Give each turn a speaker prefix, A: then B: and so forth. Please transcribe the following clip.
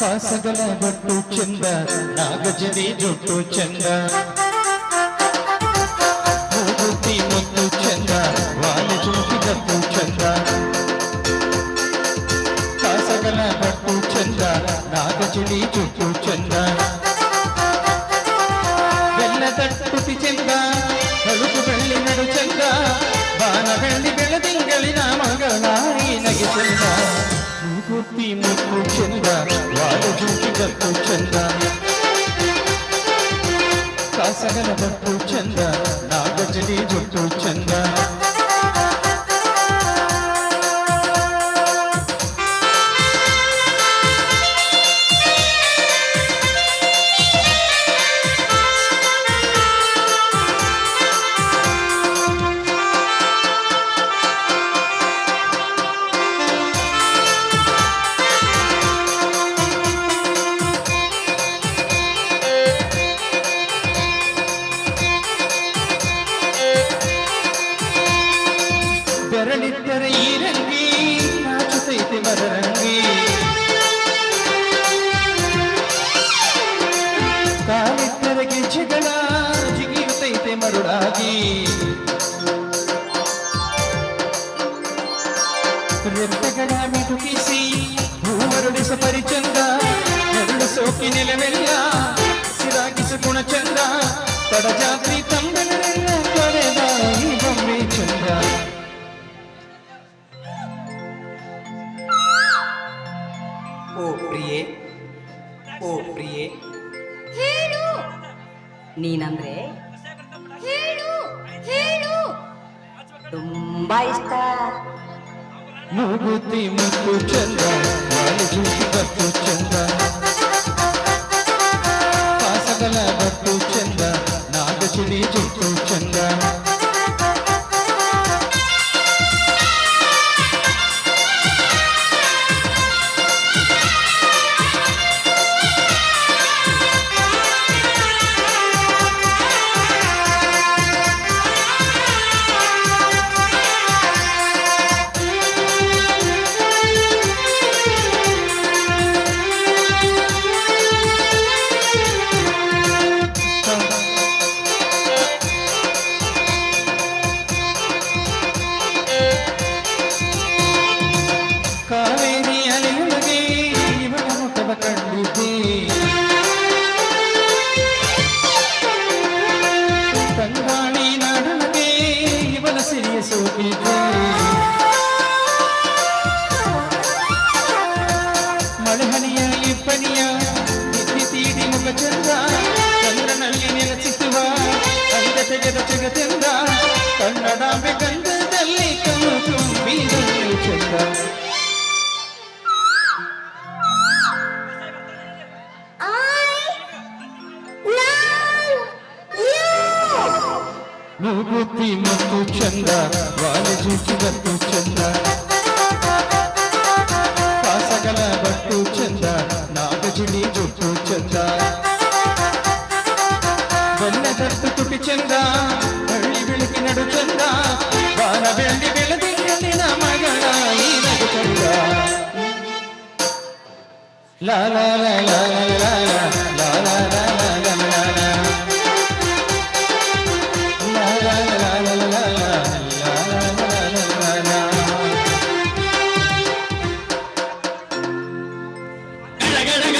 A: ಕಾಸಗಲ but ಚಂದ ನಾಗಜರಿ ಜೊಟ್ಟು ಚಂದ ಮೂಗುತಿ ಮುತ್ತು ಚಂದ ವಾಲ ಚುಂಕಿದತ್ತು ಚಂದ ಕಾಸಗಲ ಬಟ್ಟು ಚಂದ ನಾಗಜರಿ ಜೊಟ್ಟು ಚಂದ ಬೆಲ್ಲದಟ್ಟುತಿ ಚಂದ ಹಳುಕು ಬೆಳ್ಳಿ ನಡು ಚಂದ ಬಾನ ಬೆಳ್ಳಿ ಬೆಳದಿಂಗಳಿನ ಮಗಳಾಯಿ ನಗೆ ಚಂದ ಮೂಗುತಿ ಮುತ್ತು ಚಂದ ವಾಲ ಜುಂಕಿದತ್ತು ಚಂದ ಕಾಸಗಲ ಬಟ್ಟು ಚಂದ ನಾಗಜಲಿ ಜೊಟ್ಟು ಚಂದ ಬೆರಳಿದ್ದರೆ ಈ ರಂಗಿ ನಾಚುತ್ತೈತೆ ಮದರಂಗಿ ಕಾಲಿದ್ದರೆ ಗೆಜ್ಜೆಗಳ ಜಿಗಿಯುತ್ತೈತೆ ಮರುಳಾಗಿ. ರೆಪ್ಪೆಗಳ ಮಿಟುಕಿಸಿ ಹೂವರುಡಿಸ ಪರಿಚಂದ ಎರಡು ಸೋಕಿ ನೆಲವೆಲ್ಲ
B: ನೀನಂದ್ರೆ
C: ಹೇಳು ಹೇಳು
B: ತುಂಬಾ ಇಷ್ಟ
A: ಮೂಗುತಿ ಮುತ್ತು ಚಂದ ವಾಲಿಜು ಬತ್ತು ಚಂದ ಕಾಸಗಲ ಬತ್ತು ಚಂದ ನಾಗಚಿಡಿ ಜುಟ್ಟು ಮತಿ ತಂಗಾಣಿ ನಾಡನಗೆ ಇವನ ಸಿರಿಯ ಸೋಕಿತು ಮಳೆಹನಿಯ ಇಪ್ಪನಿಯ ತೀಡಿ ಮುಖ ಚಂದ ಚಂದ್ರನಲ್ಲಿ ನೆಲೆಸಿಸುವ ಕಂದ ತೆಗೆದ ಜಗತೆಂದ ಕನ್ನಡಾಂಬೆ ಕಂದದಲ್ಲಿ ಕಣ್ಣು ಚಂದ నువ్వుతి మత్తు చంద వాలి చూచి బట్టు చంద కాసగల బట్టు చంద నాగజుడి జుట్టు చంద వెన్న దత్తు తుటి చంద వెళ్ళి విళికినడు చంద వాన వెళ్ళి వెళదిన మగళ ఈ నడు చంద లా లా లా లా లా లా లా లా లా